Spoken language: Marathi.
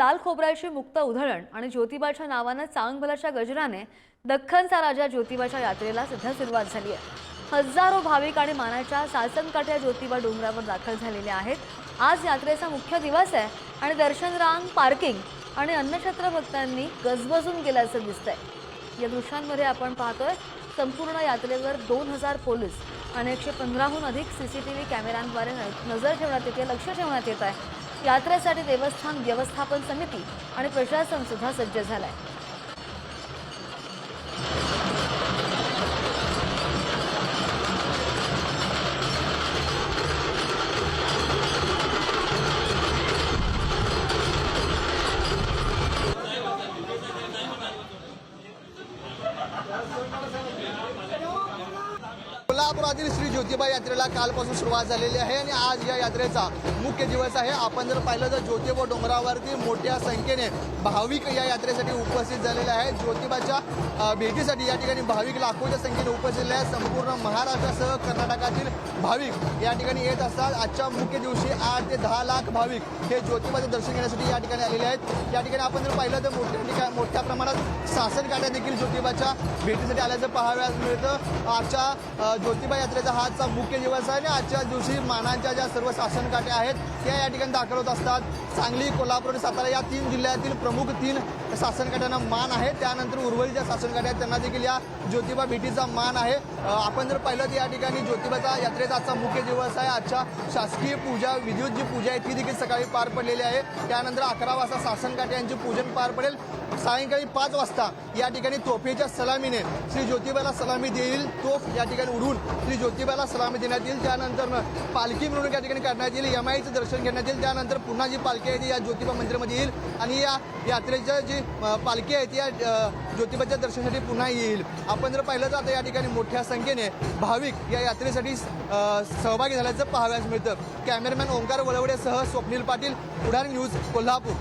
लाल खोबऱ्याची मुक्त उधळण आणि ज्योतिबाच्या नावानं चांगभलाच्या गजराने दख्खनचा राजा ज्योतिबाच्या यात्रेला सध्या सुरुवात झाली आहे. हजारो भाविक आणि मानाच्या सासनकाठ्या ज्योतिबा डोंगरावर दाखल झालेल्या आहेत. आज यात्रेचा मुख्य दिवस आहे आणि दर्शन रांग पार्किंग आणि अन्नछत्र भक्तांनी गजबजून गेल्याचं दिसतंय. या दृश्यांमध्ये आपण पाहतोय संपूर्ण यात्रेवर दोन हजार पोलीस आणि एकशे पंधराहून अधिक सी सी टी व्ही कॅमेऱ्यांद्वारे न- नजर ठेवण्यात येते लक्ष ठेवण्यात येत आहे. यात्रेसाठी देवस्थान व्यवस्थापन समिती आणि प्रशासन सुद्धा सज्ज झालाय. कोल्हापुरातील श्री ज्योतिबा यात्रेला कालपासून सुरुवात झालेली आहे आणि आज या यात्रेचा मुख्य दिवस आहे. आपण जर पाहिलं तर ज्योतिबा डोंगरावरती मोठ्या संख्येने भाविक या यात्रेसाठी उपस्थित झालेले आहेत. ज्योतिबाच्या भेटीसाठी या ठिकाणी भाविक लाखोच्या संख्येने उपस्थित झाले आहेत. संपूर्ण महाराष्ट्रासह कर्नाटकातील भाविक या ठिकाणी येत असतात. आजच्या मुख्य दिवशी आठ ते दहा लाख भाविक हे ज्योतिबाचे दर्शन घेण्यासाठी या ठिकाणी आलेले आहेत. या ठिकाणी आपण जर पाहिलं तर मोठ्या ठिकाणी मोठ्या प्रमाणात सासनकाठ्या देखील ज्योतिबाच्या भेटीसाठी आल्याचं पाहाव्यास मिळतं. आजच्या ज्योति ज्योतिबा यात्रेचा हा आजचा मुख्य दिवस आहे आणि आजच्या दिवशी मानांच्या ज्या सर्व शासनकाठ्या आहेत त्या या ठिकाणी दाखल होत असतात. सांगली कोल्हापूर आणि सातारा या तीन जिल्ह्यातील प्रमुख तीन शासनकाठ्यांना मान आहे. त्यानंतर उर्वरित ज्या शासनकाठ्या आहेत त्यांना देखील या ज्योतिबा भेटीचा मान आहे. आपण जर पाहिलं तर या ठिकाणी ज्योतिबाचा यात्रेचा आजचा मुख्य दिवस आहे. आजच्या शासकीय पूजा विद्युत जी पूजा आहे ती देखील सकाळी पार पडलेली आहे. त्यानंतर अकरा वाजता शासन यांचे पूजन पार पडेल. सायंकाळी पाच वाजता या ठिकाणी तोफेच्या सलामीने श्री ज्योतिबाला सलामी देईल. तोफ या ठिकाणी उडून श्री ज्योतिबाला सलामी देण्यात येईल. त्यानंतर पालखी मिरवणूक या ठिकाणी काढण्यात येईल. यमाईचं दर्शन घेण्यात येईल. त्यानंतर पुन्हा जी पालखी आहे ती या ज्योतिबा मंदिरामध्ये येईल आणि या यात्रेच्या जी पालखी आहे ती या ज्योतिबाच्या दर्शनासाठी पुन्हा येईल. आपण जर पाहिलं तर आता या ठिकाणी मोठ्या संख्येने भाविक या यात्रेसाठी सहभागी झाल्याचं पाहाव्यास मिळतं. कॅमेरामॅन ओंकार वळवडेसह स्वप्नील पाटील उडान न्यूज कोल्हापूर.